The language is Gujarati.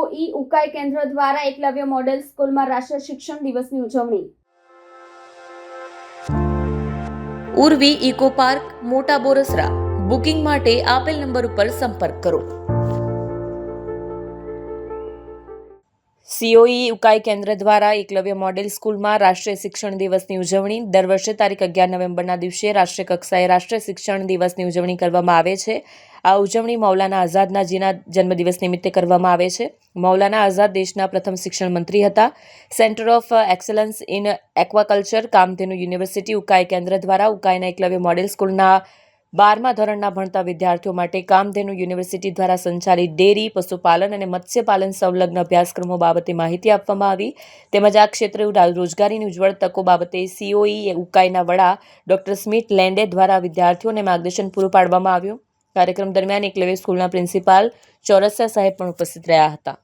સીઓઈ ઉકાઈ કેન્દ્ર દ્વારા એકલવ્ય મોડેલ સ્કૂલમાં રાષ્ટ્રીય શિક્ષણ દિવસની ઉજવણી. ઉર્વી ઇકો પાર્ક, મોટા બોરસરા. બુકિંગ માટે આપેલ નંબર ઉપર સંપર્ક કરો. સીઓઈ ઉકાઈ કેન્દ્ર દ્વારા એકલવ્ય મોડેલ સ્કૂલમાં રાષ્ટ્રીય શિક્ષણ દિવસની ઉજવણી. દર વર્ષે તારીખ અગિયાર નવેમ્બરના દિવસે રાષ્ટ્રીય કક્ષાએ રાષ્ટ્રીય શિક્ષણ દિવસની ઉજવણી કરવામાં આવે છે. આ ઉજવણી મૌલાના આઝાદના જીના જન્મદિવસ નિમિત્તે કરવામાં આવે છે. મૌલાના આઝાદ દેશના પ્રથમ શિક્ષણ મંત્રી હતા. Centre of excellence in aquaculture, Kamdhenu university, Ukai કેન્દ્ર દ્વારા ઉકાઈના એકલવ્ય મોડેલ સ્કૂલના બારમા ધોરણના ભણતા વિદ્યાર્થીઓ માટે કામધેનુ યુનિવર્સિટી દ્વારા સંચાલિત ડેરી, પશુપાલન અને મત્સ્યપાલન સંલગ્ન અભ્યાસક્રમો બાબતે માહિતી આપવામાં આવી. તેમજ આ ક્ષેત્રે રોજગારીની ઉજ્જવળ તકો બાબતે સીઓઈ ઉકાઈના વડા ડોક્ટર સ્મિથ લેન્ડે દ્વારા વિદ્યાર્થીઓને માર્ગદર્શન પૂરું પાડવામાં આવ્યું. કાર્યક્રમ દરમિયાન એકલવ્ય સ્કૂલના પ્રિન્સિપાલ ચોરસિયા સાહેબ પણ ઉપસ્થિત રહ્યા હતા.